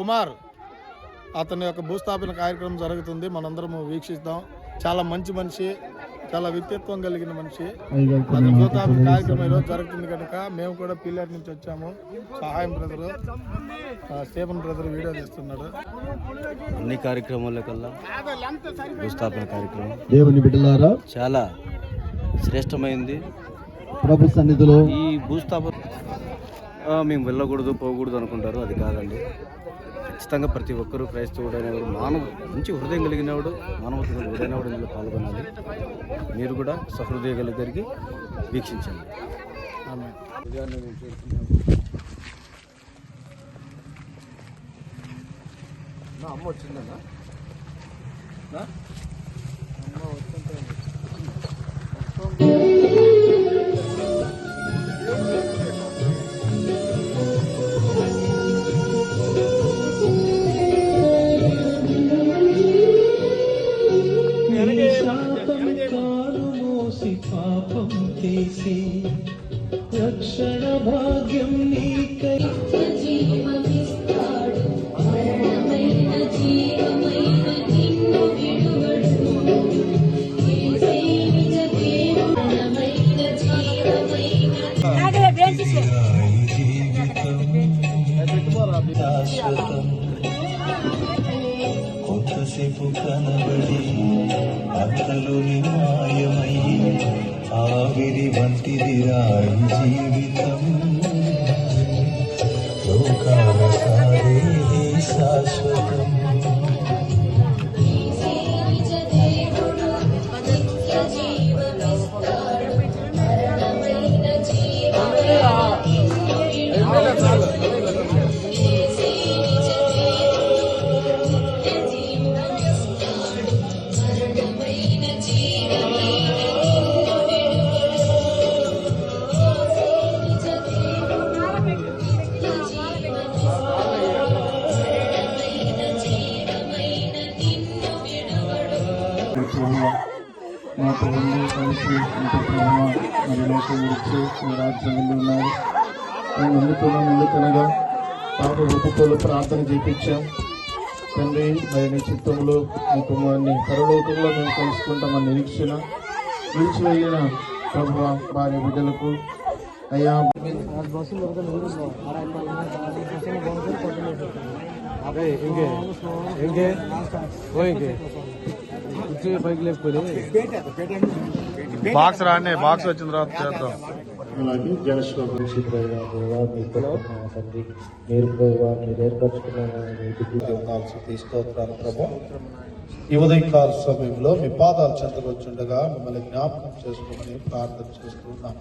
కుమార్ అతని యొక్క భూస్థాపన కార్యక్రమం జరుగుతుంది. మనందరం వీక్షిస్తాం. చాలా మంచి మనిషి చాలా వ్యక్తిత్వం కలిగిన మనిషి. అతని భూస్థాపన కార్యక్రమం ఈరోజు జరుగుతుంది కనుక మేము కూడా పిల్లర్ నుంచి వచ్చాము. సహాయం బ్రదరు. ఆ, స్టీఫన్ బ్రదర్ వీడియో తీస్తున్నాడు. అన్ని కార్యక్రమాల కల్లా భూస్థాపన కార్యక్రమం. దేవుని బిడ్డలారా చాలా శ్రేష్టమైంది. ప్రభు సన్నిధిలో ఈ భూస్థాపన మేము వెళ్ళకూడదు పోకూడదు అనుకుంటారు. అది కాదండి. ఖచ్చితంగా ప్రతి ఒక్కరూ క్రైస్తవుడైనవాడు మానవ మంచి హృదయం కలిగినవాడు మానవత్వం ఎవడైనవాడు ఇందులో పాల్గొనాలి. మీరు కూడా సహృదయ కలిగి వీక్షించండి. ఆమె అమ్మ వచ్చిందన్నా? కాలు భాగ్యం నీకై జీవమిస్తాడు. మరణమైన జీవమైన నిన్ను విడువడు జీవమైన కొత్తసేపు కనబడి అంతలోని మాయమై ఆవిరి వంటిది రాయి జీవితం లోకాల సారేది శాశ్వతం మరి లోకం విడిచి రాజ్యంలో ఉన్నారు మేము ఎందుకున్నాం ఎందుకనగా పాప ఒప్పుకోలు ప్రార్థన చేపించాం. తండ్రి మరి నీ చిత్తంలో మీ కుమారుని పరలోకంలో మేము కలుసుకుంటామని నిరీక్షణ విడిచి వెళ్ళిన ప్రభు భార్య బిడ్డలకు అయ్యా బాక్స్ రాండి బాక్స్ వచ్చిన తర్వాత చేద్దాం. అలాగే జాషువా గురించి ప్రభావ దేవా మీ కొరకు మా తండ్రి మీరు ప్రభావ మీరు ఏర్పరచుకున్న కాల్సి తీసుకోవతాను ప్రభు. ఈ ఉదయకాల సమయంలో మీ పాదాలు చెందవచ్చుండగా మిమ్మల్ని జ్ఞాపకం చేసుకోమని ప్రార్థన చేస్తున్నాం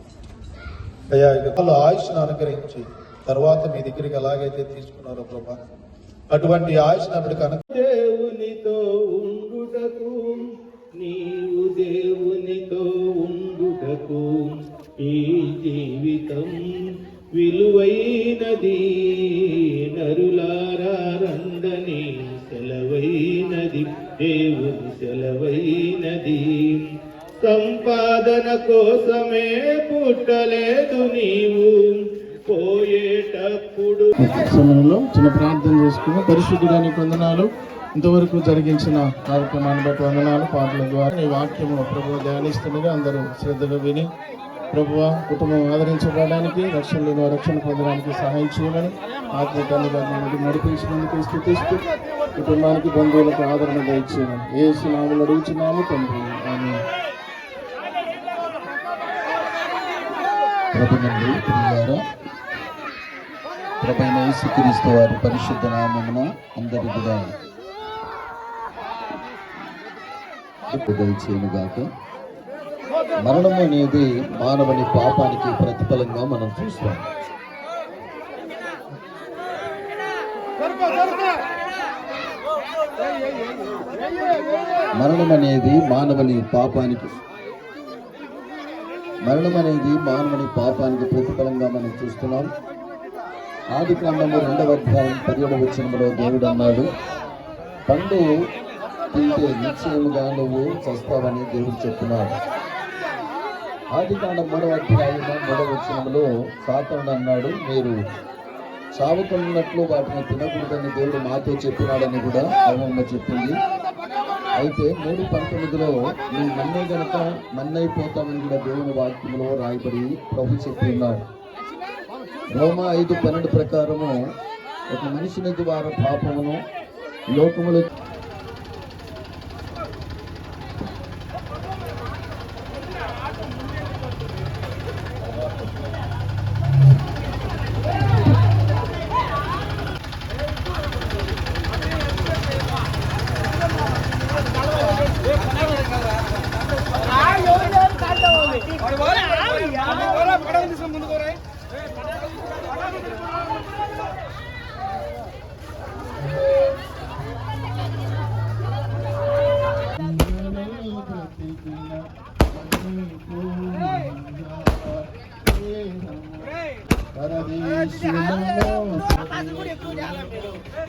అయ్యా ఇక ఆయుష్ను అనుగ్రహించి తర్వాత మీ దగ్గరికి ఎలాగైతే తీసుకున్నారో ప్రభా అటువంటి ఆయుష్ను అప్పటికి దేవునితో ఈ జీవితం విలువైనది. నరులారందని సెలవైనది. దేవుని సెలవైనది. సంపాదన కోసమే పుట్టలేదు నీవు. పోయేటప్పుడు సమయంలో చిన్న ప్రార్థన చేసుకుని పరిశుద్ధుడానికి వందనాలు ఇంతవరకు జరిగించిన కార్యక్రమాన్ని బట్టి వందనాలు పాటల ద్వారా ఈ వాక్యము ప్రభు ధ్యానిస్తుండగా అందరూ శ్రద్ధగా విని ప్రభు కుటుంబం ఆదరించబడడానికి రక్షణ లేని రక్షణ పొందడానికి సహాయం చేయమని ఆత్మీయతలుగా మమ్మల్ని నడిపించినందుకు స్థుతిస్తూ కుటుంబానికి బంధువులకు ఆదరణ దయచేయమని ఏ సునాములు అడుగుతున్నాము తండ్రి. ఆమె ప్రభునండి ప్రియారా ప్రభైన యేసుక్రీస్తు వారి పరిశుద్ధ నామమున అందరి కూడా దయచేయను దయచేయనుగాక. మరణం అనేది మానవుని పాపానికి ప్రతిఫలంగా మనం చూస్తాం. మరణం అనేది మానవుని పాపానికి మరణం అనేది మానవుని పాపానికి ప్రతిఫలంగా మనం చూస్తున్నాం. ఆది కాండము రెండవ అధ్యాయం పదిహేడు వచనంలో దేవుడు అన్నాడు పండు తింటే నిశ్చయముగా నువ్వు చస్తావని దేవుడు చెప్తున్నాడు. ఆది కాండం మూడవ అధ్యాయం మూడవ వచనంలో సాతానుడు అన్నాడు మీరు చావుకున్నట్లు వాటిని తినకూడదని దేవుడు మాతో చెప్పినాడని కూడా అమ్మమ్మ చెప్పింది. అయితే మూడు పంతొమ్మిదిలో నీ మన్నే గనక మన్నైపోతామని కూడా దేవుని వాక్యంలో రాయబడి ప్రభు చెప్పి ఉన్నాడు. రోమ ఐదు పన్నెండు ప్రకారము ఒక మనిషిని ద్వారా పాపమును లోకములు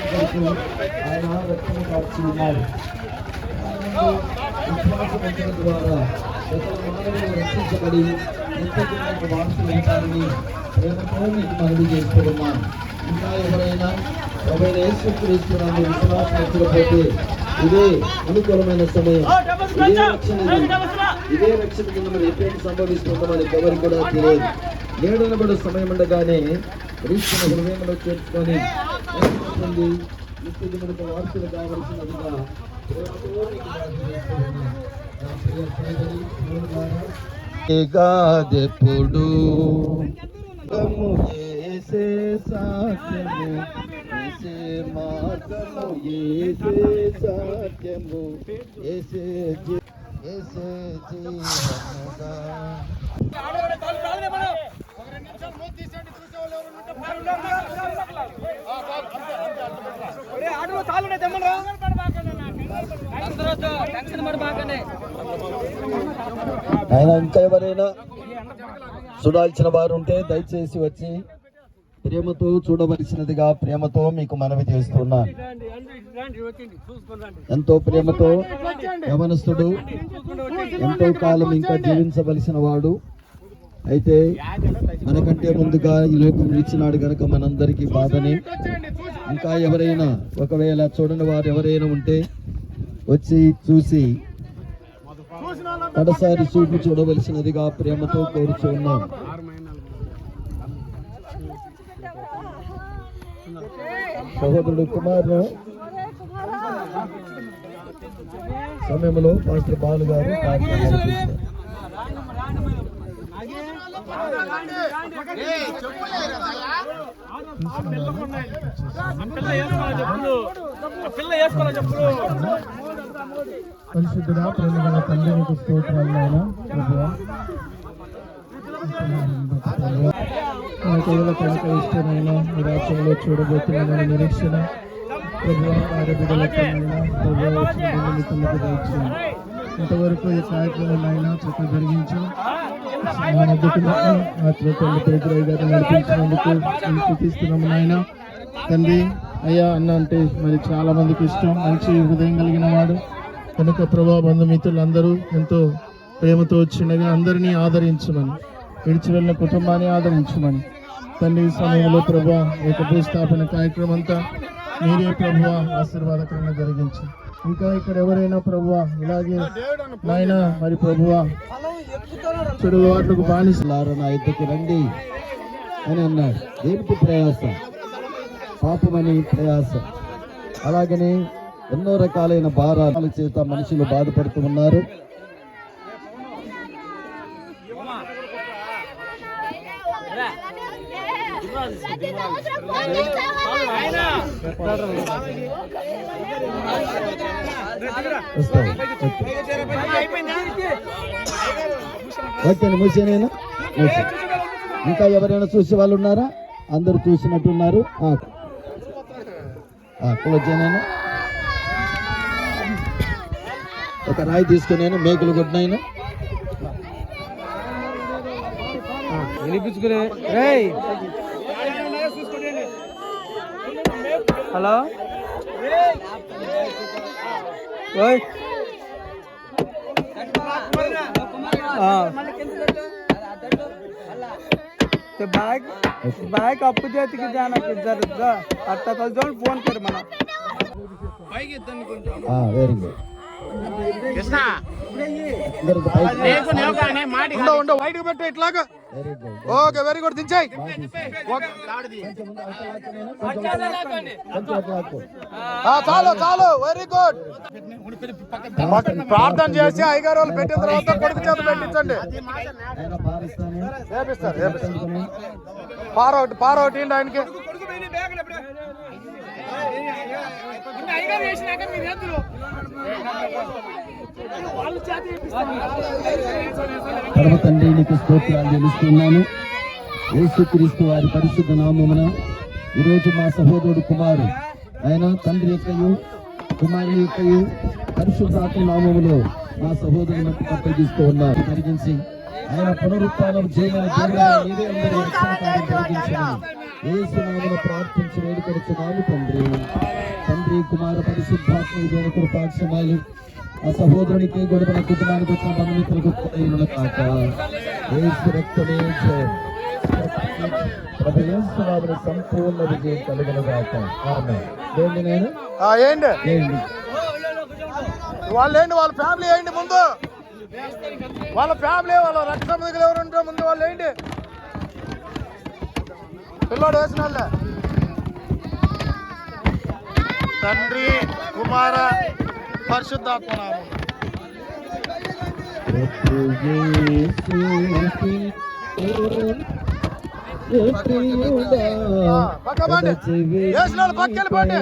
ఆయన రక్షణ కాచి ఉన్నారు విశ్వాసవంతుల ద్వారా రక్షించబడి నిత్యజీవనకు వారసులు ఉంటారని ప్రేమతో మీకు మనవి చేస్తున్నాను. ఇంకా ఎవరైనా ఎవరైనా యేసుక్రీస్తునాన్ని విశ్వాసవంతులపోతే ఇదే అనుకూలమైన సమయం. ఇదే రక్షణ ఇదే రక్షణ కింద మరి ఎటువంటి సంభవిస్తుందో మనకి ఎవరికి కూడా తెలియదు. ఏడనబడు సమయం ఉండగానే క్రీస్తుని హృదయంలో చేర్చుకొని పొంది నిత్యజీవనకు వారసులు కావలసినదిగా గాదెప్పుడు ఏసే సాధ్యము ఏసే మార్గము ఏసే సాధ్యము ఏసే ఏసే జీవముగా ఆయన ఇంకా ఎవరైనా చూడాల్సిన వారు ఉంటే దయచేసి వచ్చి ప్రేమతో చూడవలసినదిగా ప్రేమతో మీకు మనవి చేస్తున్నాను ఎంతో ప్రేమతో యవనస్తుడు ఎంతో కాలం ఇంకా జీవించవలసిన వాడు. అయితే మనకంటే ముందుగా ఈ లోకం ఇచ్చినాడు గనక మనందరికీ బాధని. ఇంకా ఎవరైనా ఒకవేళ చూడని వారు ఎవరైనా ఉంటే వచ్చి చూసి కడసారి చూపు చూడవలసినదిగా ప్రేమతో కోరుచున్నాం సహోదరుడు కుమార్ సమయంలో మాస్టర్ బాలు గారు పరిశుద్ధుడా ప్రేమగల తండ్రి స్తోత్రాలు మా ప్రభువా కనుక ఇష్టమైన మీ రాష్ట్రంలో చూడబోతున్నామని నిరీక్షణ. ప్రభువా ఆడబిడ్డలకైనా ప్రభువా వచ్చిన బంధుమిత్రులకు దయచేయండి ఇంతవరకు ఈ కార్యక్రమం అయినా చక్కగా మా ఆత్మ తల్లి పేదరాయి గారు నడిపించినందుకు నేను చూపిస్తున్నాము నాయన. తండ్రి అయ్యా అన్న అంటే మరి చాలా మందికి ఇష్టం. మంచి హృదయం కలిగిన వాడు. కనుక ప్రభా బంధుమిత్రులందరూ ఎంతో ప్రేమతో వచ్చిండగా అందరినీ ఆదరించమని. విడిచి వెళ్ళిన కుటుంబాన్ని ఆదరించమని. తండ్రి సమయంలో ప్రభా యొక్క భూస్థాపన కార్యక్రమం అంతా మీరే ప్రభు ఆశీర్వాదకరంగా జరిగించి. ఇంకా ఇక్కడ ఎవరైనా ప్రభు ఇలాగే నాయన మరి ప్రభువ చెడు వాటికి బానిసలారా నా ఇద్దరికి రండి అని అన్నాడు దేనికి ప్రయాస? పాపమని ప్రయాస. అలాగనే ఎన్నో రకాలైన భారాల చేత మనుషులు బాధపడుతూ ఉన్నారు. ఓకే మూసేనేనా మూసే. ఇంకా ఎవరైనా చూసే వాళ్ళు ఉన్నారా? అందరు చూసినట్టున్నారు. ఆ. ఆ, క్లోజ్ చేయనైనా ఒక రాయి తీసుకునేను మేకులు కొట్టినాయన వినిపించుకునే హలో ah. ते बायक बायक अप्पूच्या तिकडे जाणार जर आता जाऊन फोन कर मला बाईक येतो गुड ఉండవు ఓకే వెరీ గుడ్ దించాయి. చాలు చాలు వెరీ గుడ్ ప్రార్థన చేసి ఐగారు వాళ్ళు పెట్టిన తర్వాత కొడుకు చేత పెట్టించండి. పారోటి పారోటి ఆయనకి. చేపిస్తారు వేసినాక పారొకటి ఇండి పరమ తండ్రి నీకు స్తోత్రాలు తెలుస్తున్నాను యేసుక్రీస్తు వారి పరిశుద్ధ నామమున ఈరోజు మా సహోదరుడు కుమారు ఆయన తండ్రి యొక్కయు కుమారుని యొక్కయు పరిశుద్ధాత్మ నామములో మా సహోదరుని అప్పగిస్తూ ఉన్నారు. జరిగించి ఆయన పునరుత్నం చేయగల దేవుడా నీవే అందరి రక్షణ కార్యం జరిగించమని యేసు నామమున ప్రార్థించి వేడుకొడుచున్నాము తండ్రి తండ్రి కుమార పరిశుద్ధాత్మ దేవుని కృపాక్షమాలు ఆ సహోదరునికి గొడవల కుటుంబానికి వచ్చిన బంధుమిత్రులకు కృతజ్ఞతలు కాక యేసు రక్తమే జయం. ప్రభు యేసు నామమున సంపూర్ణ విజయం కలుగును గాక ఆమేన్ దేవుని నేను ఆ, ఏంటి దేవుని వాళ్ళు ఏంటి వాళ్ళ ఫ్యామిలీ ఏంటి ముందు వాళ్ళ ఫ్యామిలీ వాళ్ళ రక్త సంబంధికులు ఎవరు ఉంటారు ముందు వాళ్ళు ఏంటి పిల్లోడు వేసిన వాళ్ళే తండ్రి కుమార పరిశుద్ధాత్మ నామం పక్క పండి వేసిన వాళ్ళు పక్క వెళ్ళిపోండి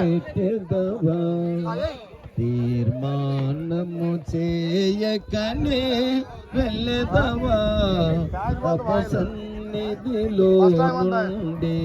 తీర్మానము చేయకనే వెళ్ళదవా తప సన్నిధిలో నుండి